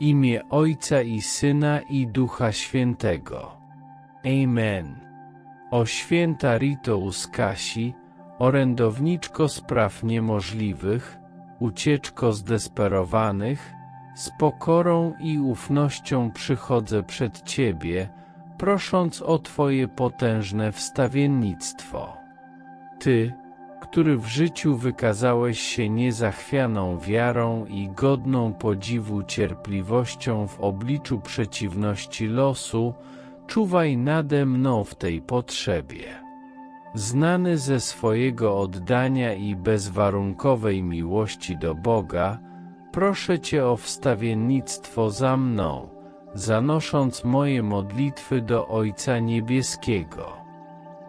imię Ojca i Syna i Ducha Świętego. Amen. O święta Rito Uskasi, orędowniczko spraw niemożliwych, ucieczko zdesperowanych, z pokorą i ufnością przychodzę przed Ciebie, prosząc o Twoje potężne wstawiennictwo. Ty, który w życiu wykazałeś się niezachwianą wiarą i godną podziwu cierpliwością w obliczu przeciwności losu, czuwaj nade mną w tej potrzebie. Znany ze swojego oddania i bezwarunkowej miłości do Boga, proszę Cię o wstawiennictwo za mną, zanosząc moje modlitwy do Ojca Niebieskiego.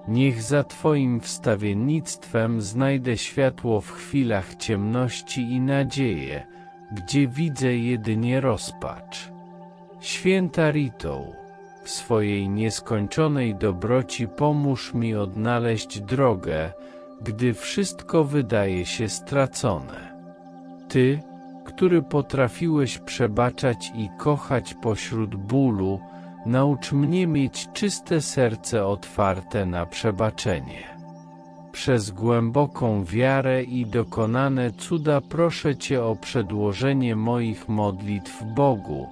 Niech za Twoim wstawiennictwem znajdę światło w chwilach ciemności i nadzieję, gdzie widzę jedynie rozpacz. Święta Ritą, w swojej nieskończonej dobroci pomóż mi odnaleźć drogę, gdy wszystko wydaje się stracone. Ty, który potrafiłeś przebaczać i kochać pośród bólu, naucz mnie mieć czyste serce otwarte na przebaczenie. Przez głęboką wiarę i dokonane cuda proszę Cię o przedłożenie moich modlitw Bogu,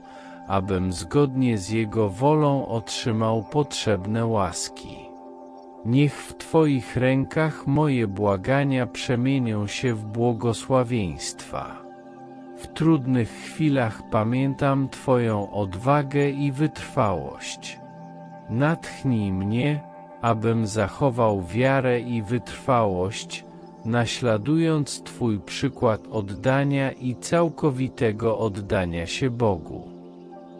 abym zgodnie z Jego wolą otrzymał potrzebne łaski. Niech w Twoich rękach moje błagania przemienią się w błogosławieństwa. W trudnych chwilach pamiętam Twoją odwagę i wytrwałość. Natchnij mnie, abym zachował wiarę i wytrwałość, naśladując Twój przykład oddania i całkowitego oddania się Bogu.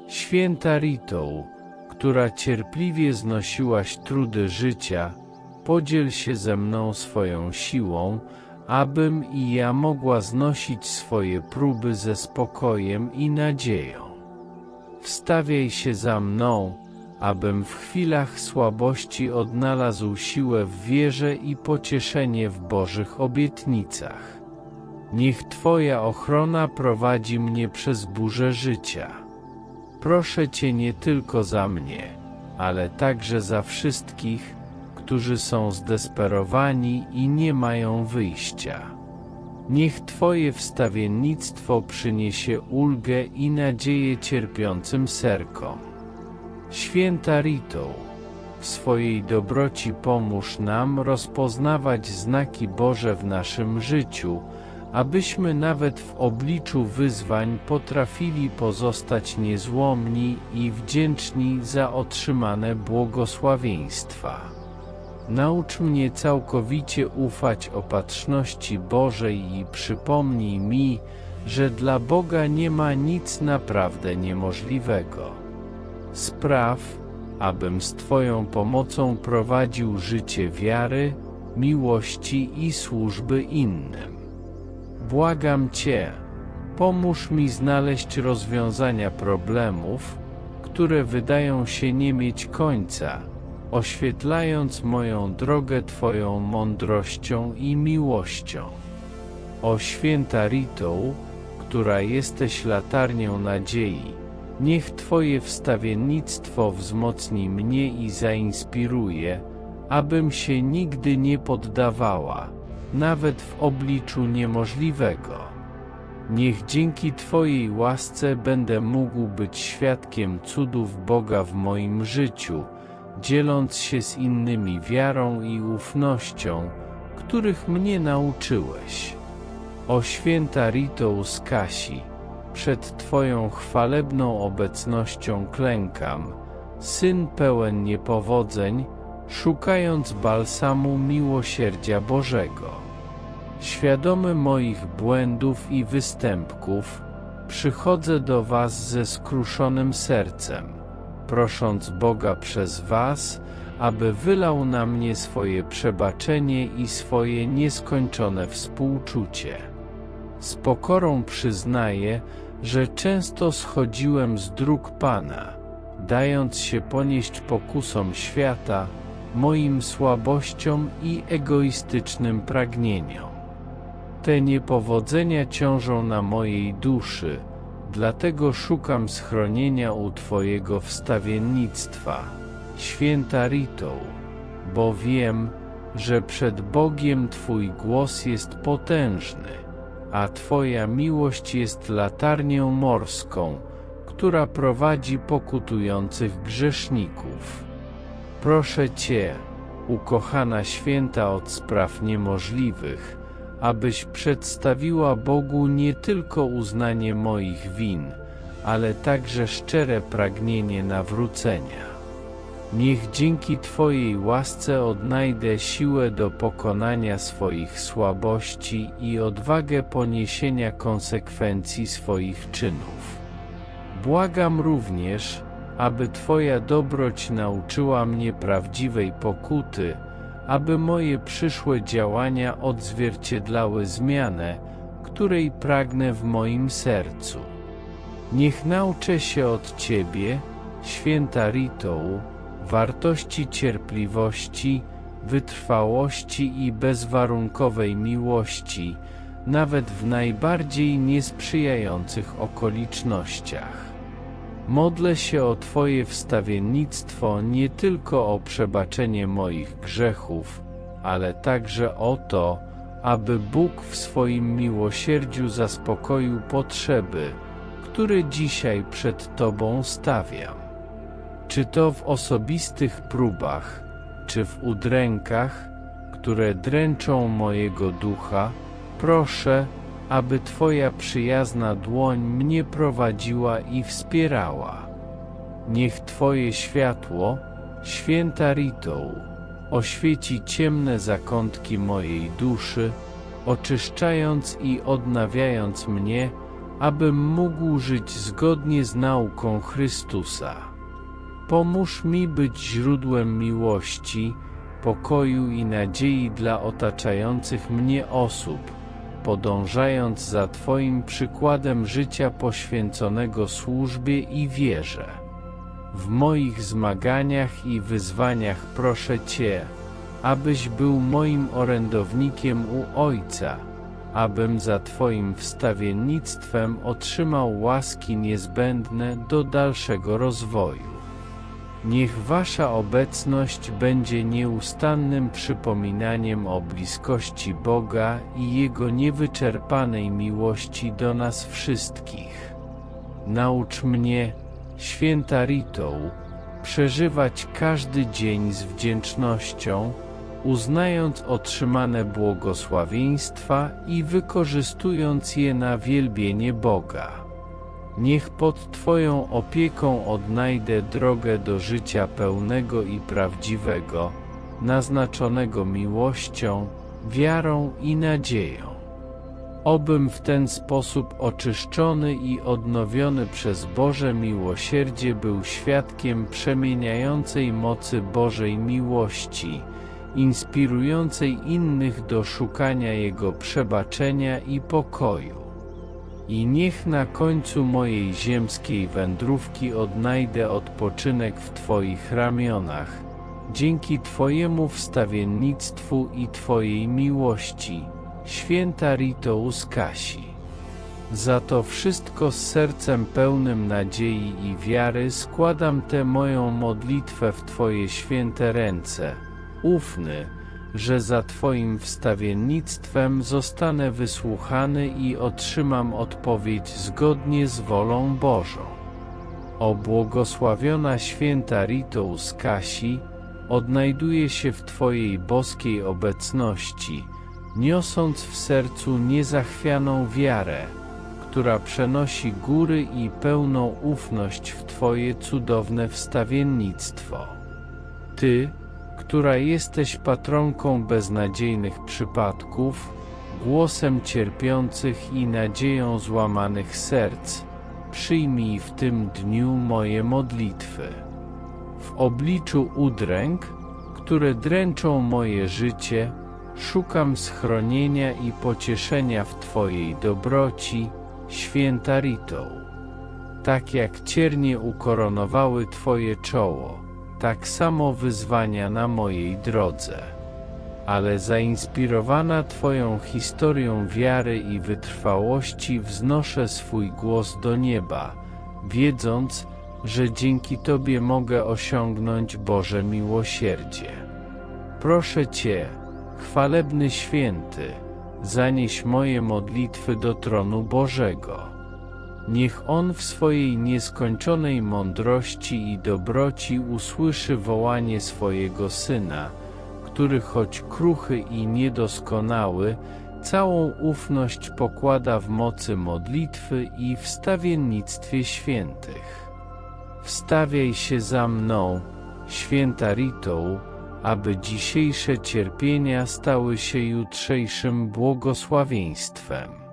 Święta Ritą, która cierpliwie znosiłaś trudy życia, podziel się ze mną swoją siłą, abym i ja mogła znosić swoje próby ze spokojem i nadzieją. Wstawiaj się za mną, abym w chwilach słabości odnalazł siłę w wierze i pocieszenie w Bożych obietnicach. Niech Twoja ochrona prowadzi mnie przez burzę życia. Proszę Cię nie tylko za mnie, ale także za wszystkich, którzy są zdesperowani i nie mają wyjścia. Niech Twoje wstawiennictwo przyniesie ulgę i nadzieję cierpiącym serkom. Święta Ritą, w swojej dobroci pomóż nam rozpoznawać znaki Boże w naszym życiu, abyśmy nawet w obliczu wyzwań potrafili pozostać niezłomni i wdzięczni za otrzymane błogosławieństwa. Naucz mnie całkowicie ufać opatrzności Bożej i przypomnij mi, że dla Boga nie ma nic naprawdę niemożliwego. Spraw, abym z Twoją pomocą prowadził życie wiary, miłości i służby innym. Błagam Cię, pomóż mi znaleźć rozwiązania problemów, które wydają się nie mieć końca, oświetlając moją drogę Twoją mądrością i miłością. O święta Ritą, która jesteś latarnią nadziei, niech Twoje wstawiennictwo wzmocni mnie i zainspiruje, abym się nigdy nie poddawała, nawet w obliczu niemożliwego. Niech dzięki Twojej łasce będę mógł być świadkiem cudów Boga w moim życiu, dzieląc się z innymi wiarą i ufnością, których mnie nauczyłeś. O święta Rito Kasi, przed Twoją chwalebną obecnością klękam, Syn pełen niepowodzeń, szukając balsamu miłosierdzia Bożego. Świadomy moich błędów i występków, przychodzę do Was ze skruszonym sercem prosząc Boga przez Was, aby wylał na mnie swoje przebaczenie i swoje nieskończone współczucie. Z pokorą przyznaję, że często schodziłem z dróg Pana, dając się ponieść pokusom świata, moim słabościom i egoistycznym pragnieniom. Te niepowodzenia ciążą na mojej duszy, Dlatego szukam schronienia u Twojego wstawiennictwa, święta Ritą, bo wiem, że przed Bogiem Twój głos jest potężny, a Twoja miłość jest latarnią morską, która prowadzi pokutujących grzeszników. Proszę Cię, ukochana święta od spraw niemożliwych, abyś przedstawiła Bogu nie tylko uznanie moich win, ale także szczere pragnienie nawrócenia. Niech dzięki Twojej łasce odnajdę siłę do pokonania swoich słabości i odwagę poniesienia konsekwencji swoich czynów. Błagam również, aby Twoja dobroć nauczyła mnie prawdziwej pokuty, aby moje przyszłe działania odzwierciedlały zmianę, której pragnę w moim sercu. Niech nauczę się od Ciebie, święta Ritą, wartości cierpliwości, wytrwałości i bezwarunkowej miłości, nawet w najbardziej niesprzyjających okolicznościach. Modlę się o Twoje wstawiennictwo nie tylko o przebaczenie moich grzechów, ale także o to, aby Bóg w swoim miłosierdziu zaspokoił potrzeby, które dzisiaj przed Tobą stawiam. Czy to w osobistych próbach, czy w udrękach, które dręczą mojego ducha, proszę, aby Twoja przyjazna dłoń mnie prowadziła i wspierała. Niech Twoje światło, święta Ritą, oświeci ciemne zakątki mojej duszy, oczyszczając i odnawiając mnie, abym mógł żyć zgodnie z nauką Chrystusa. Pomóż mi być źródłem miłości, pokoju i nadziei dla otaczających mnie osób podążając za Twoim przykładem życia poświęconego służbie i wierze. W moich zmaganiach i wyzwaniach proszę Cię, abyś był moim orędownikiem u Ojca, abym za Twoim wstawiennictwem otrzymał łaski niezbędne do dalszego rozwoju. Niech Wasza obecność będzie nieustannym przypominaniem o bliskości Boga i Jego niewyczerpanej miłości do nas wszystkich. Naucz mnie, święta Ritą, przeżywać każdy dzień z wdzięcznością, uznając otrzymane błogosławieństwa i wykorzystując je na wielbienie Boga. Niech pod Twoją opieką odnajdę drogę do życia pełnego i prawdziwego, naznaczonego miłością, wiarą i nadzieją. Obym w ten sposób oczyszczony i odnowiony przez Boże miłosierdzie był świadkiem przemieniającej mocy Bożej miłości, inspirującej innych do szukania Jego przebaczenia i pokoju. I niech na końcu mojej ziemskiej wędrówki odnajdę odpoczynek w Twoich ramionach, dzięki Twojemu wstawiennictwu i Twojej miłości, święta Rito Uskasi. Za to wszystko z sercem pełnym nadziei i wiary składam tę moją modlitwę w Twoje święte ręce, ufny, że za Twoim wstawiennictwem zostanę wysłuchany i otrzymam odpowiedź zgodnie z wolą Bożą. O błogosławiona święta Rito z Kasi, odnajduje się w Twojej boskiej obecności, niosąc w sercu niezachwianą wiarę, która przenosi góry i pełną ufność w Twoje cudowne wstawiennictwo. Ty, która jesteś patronką beznadziejnych przypadków, głosem cierpiących i nadzieją złamanych serc, przyjmij w tym dniu moje modlitwy. W obliczu udręk, które dręczą moje życie, szukam schronienia i pocieszenia w Twojej dobroci, święta Ritą. Tak jak ciernie ukoronowały Twoje czoło, tak samo wyzwania na mojej drodze. ale zainspirowana Twoją historią wiary i wytrwałości wznoszę swój głos do nieba, wiedząc, że dzięki Tobie mogę osiągnąć Boże miłosierdzie. Proszę Cię, chwalebny święty, zanieś moje modlitwy do tronu Bożego. Niech On w swojej nieskończonej mądrości i dobroci usłyszy wołanie swojego Syna, który choć kruchy i niedoskonały, całą ufność pokłada w mocy modlitwy i wstawiennictwie świętych. Wstawiaj się za mną, święta Ritą, aby dzisiejsze cierpienia stały się jutrzejszym błogosławieństwem.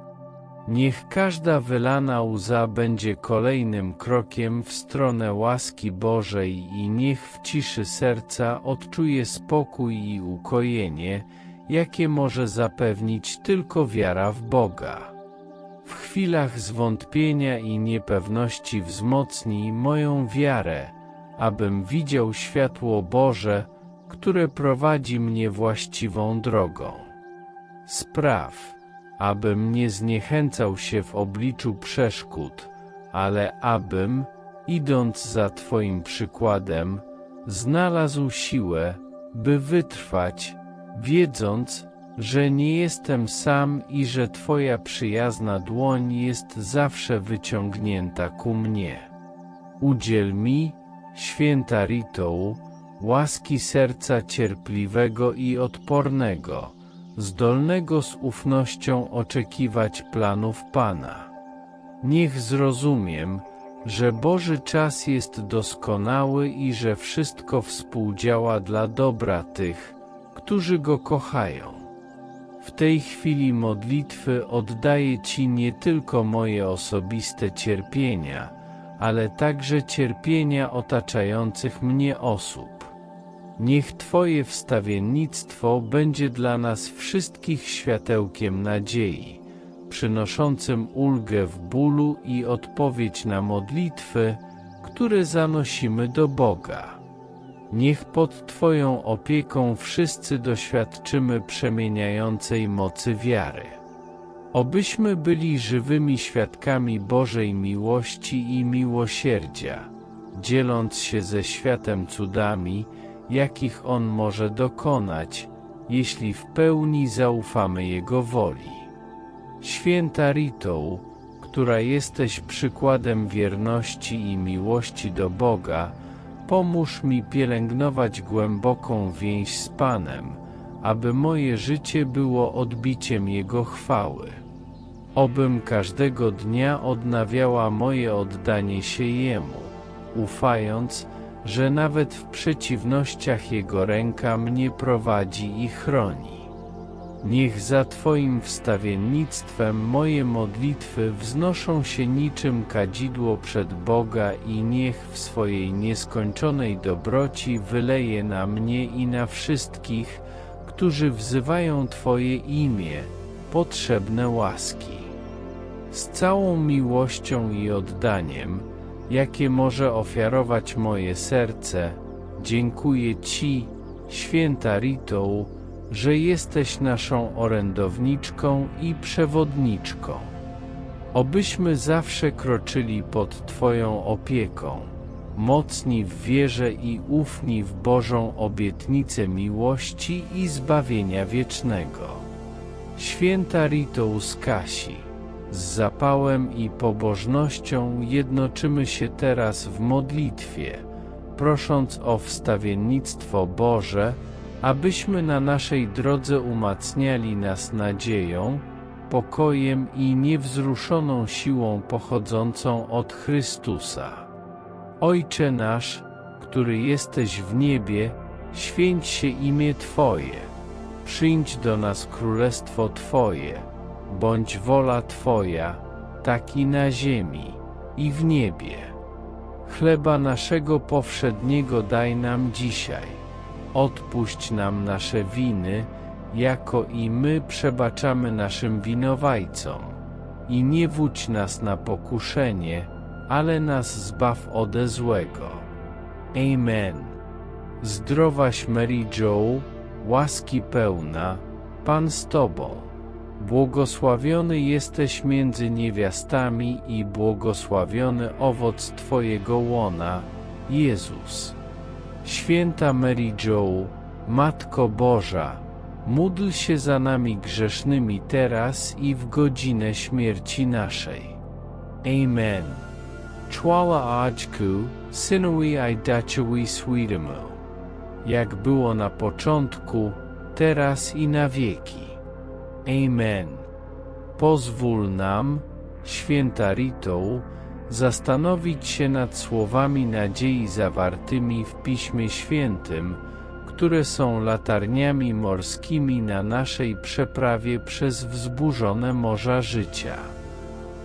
Niech każda wylana łza będzie kolejnym krokiem w stronę łaski Bożej i niech w ciszy serca odczuje spokój i ukojenie, jakie może zapewnić tylko wiara w Boga. W chwilach zwątpienia i niepewności wzmocnij moją wiarę, abym widział światło Boże, które prowadzi mnie właściwą drogą. Spraw, abym nie zniechęcał się w obliczu przeszkód, ale abym, idąc za Twoim przykładem, znalazł siłę, by wytrwać, wiedząc, że nie jestem sam i że Twoja przyjazna dłoń jest zawsze wyciągnięta ku mnie. Udziel mi, święta Ritou, łaski serca cierpliwego i odpornego, zdolnego z ufnością oczekiwać planów Pana. Niech zrozumiem, że Boży czas jest doskonały i że wszystko współdziała dla dobra tych, którzy Go kochają. W tej chwili modlitwy oddaję Ci nie tylko moje osobiste cierpienia, ale także cierpienia otaczających mnie osób. Niech Twoje wstawiennictwo będzie dla nas wszystkich światełkiem nadziei, przynoszącym ulgę w bólu i odpowiedź na modlitwy, które zanosimy do Boga. Niech pod Twoją opieką wszyscy doświadczymy przemieniającej mocy wiary. Obyśmy byli żywymi świadkami Bożej miłości i miłosierdzia, dzieląc się ze światem cudami, jakich On może dokonać, jeśli w pełni zaufamy Jego woli. Święta Ritą, która jesteś przykładem wierności i miłości do Boga, pomóż mi pielęgnować głęboką więź z Panem, aby moje życie było odbiciem Jego chwały. Obym każdego dnia odnawiała moje oddanie się Jemu, ufając, że nawet w przeciwnościach Jego ręka mnie prowadzi i chroni. Niech za Twoim wstawiennictwem moje modlitwy wznoszą się niczym kadzidło przed Boga i niech w swojej nieskończonej dobroci wyleje na mnie i na wszystkich, którzy wzywają Twoje imię, potrzebne łaski. Z całą miłością i oddaniem, jakie może ofiarować moje serce, dziękuję Ci, święta Ritą, że jesteś naszą orędowniczką i przewodniczką. Obyśmy zawsze kroczyli pod Twoją opieką, mocni w wierze i ufni w Bożą obietnicę miłości i zbawienia wiecznego. Święta Rito z Kasi z zapałem i pobożnością jednoczymy się teraz w modlitwie, prosząc o wstawiennictwo Boże, abyśmy na naszej drodze umacniali nas nadzieją, pokojem i niewzruszoną siłą pochodzącą od Chrystusa. Ojcze nasz, który jesteś w niebie, święć się imię Twoje, przyjdź do nas królestwo Twoje bądź wola Twoja, tak i na ziemi, i w niebie. Chleba naszego powszedniego daj nam dzisiaj. Odpuść nam nasze winy, jako i my przebaczamy naszym winowajcom. I nie wódź nas na pokuszenie, ale nas zbaw ode złego. Amen. Zdrowaś Mary Joe, łaski pełna, Pan z Tobą. Błogosławiony jesteś między niewiastami i błogosławiony owoc Twojego łona, Jezus. Święta Mary Jo, Matko Boża, módl się za nami grzesznymi teraz i w godzinę śmierci naszej. Amen. Chwała Aczku, synowi i dachowi switemu. Jak było na początku, teraz i na wieki. Amen. Pozwól nam, święta Ritą, zastanowić się nad słowami nadziei zawartymi w Piśmie Świętym, które są latarniami morskimi na naszej przeprawie przez wzburzone morza życia.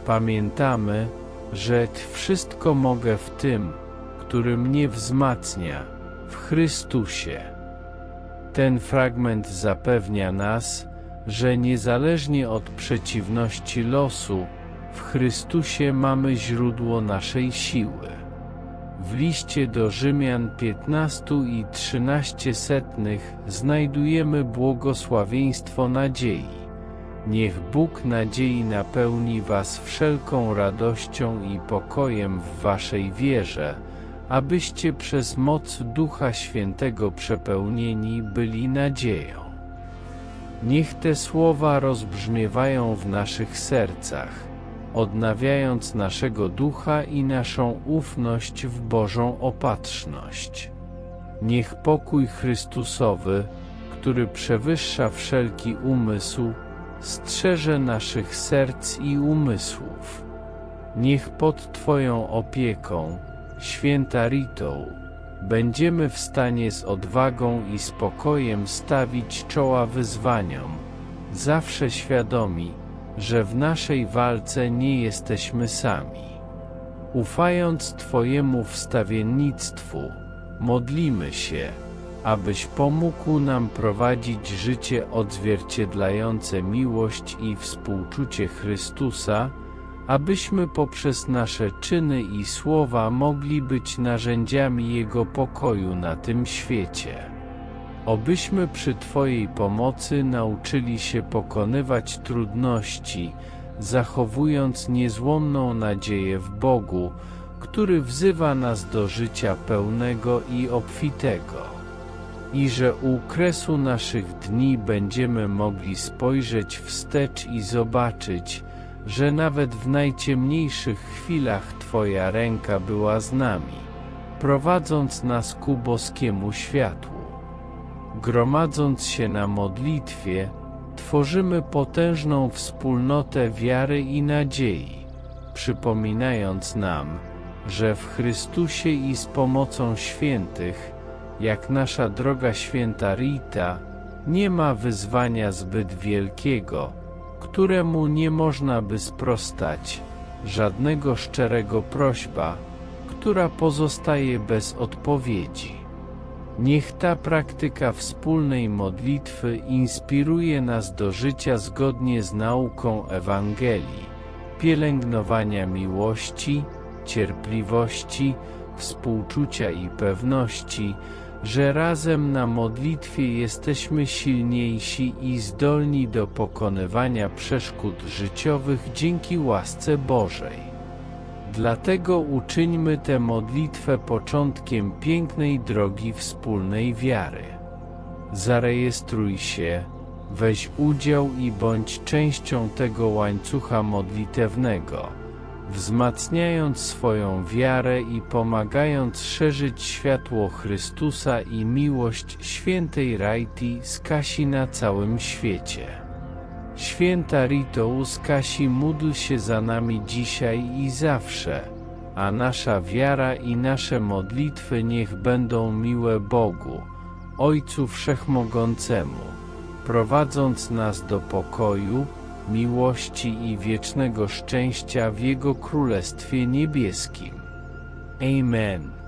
Pamiętamy, że wszystko mogę w tym, który mnie wzmacnia, w Chrystusie. Ten fragment zapewnia nas, że niezależnie od przeciwności losu, w Chrystusie mamy źródło naszej siły. W liście do Rzymian 15 i 13 setnych znajdujemy błogosławieństwo nadziei. Niech Bóg nadziei napełni was wszelką radością i pokojem w waszej wierze, abyście przez moc Ducha Świętego przepełnieni byli nadzieją. Niech te słowa rozbrzmiewają w naszych sercach, odnawiając naszego ducha i naszą ufność w Bożą opatrzność. Niech pokój Chrystusowy, który przewyższa wszelki umysł, strzeże naszych serc i umysłów. Niech pod Twoją opieką, święta Ritą, będziemy w stanie z odwagą i spokojem stawić czoła wyzwaniom, zawsze świadomi, że w naszej walce nie jesteśmy sami. Ufając Twojemu wstawiennictwu, modlimy się, abyś pomógł nam prowadzić życie odzwierciedlające miłość i współczucie Chrystusa, abyśmy poprzez nasze czyny i słowa mogli być narzędziami Jego pokoju na tym świecie. Obyśmy przy Twojej pomocy nauczyli się pokonywać trudności, zachowując niezłomną nadzieję w Bogu, który wzywa nas do życia pełnego i obfitego. I że u kresu naszych dni będziemy mogli spojrzeć wstecz i zobaczyć, że nawet w najciemniejszych chwilach Twoja ręka była z nami, prowadząc nas ku boskiemu światłu. Gromadząc się na modlitwie, tworzymy potężną wspólnotę wiary i nadziei, przypominając nam, że w Chrystusie i z pomocą świętych, jak nasza droga święta Rita, nie ma wyzwania zbyt wielkiego, któremu nie można by sprostać, żadnego szczerego prośba, która pozostaje bez odpowiedzi. Niech ta praktyka wspólnej modlitwy inspiruje nas do życia zgodnie z nauką Ewangelii, pielęgnowania miłości, cierpliwości, współczucia i pewności, że razem na modlitwie jesteśmy silniejsi i zdolni do pokonywania przeszkód życiowych dzięki łasce Bożej. Dlatego uczyńmy tę modlitwę początkiem pięknej drogi wspólnej wiary. Zarejestruj się, weź udział i bądź częścią tego łańcucha modlitewnego wzmacniając swoją wiarę i pomagając szerzyć światło Chrystusa i miłość świętej Rajti z Kasi na całym świecie. Święta Rito z Kasi módl się za nami dzisiaj i zawsze, a nasza wiara i nasze modlitwy niech będą miłe Bogu, Ojcu Wszechmogącemu, prowadząc nas do pokoju, miłości i wiecznego szczęścia w Jego Królestwie Niebieskim. Amen.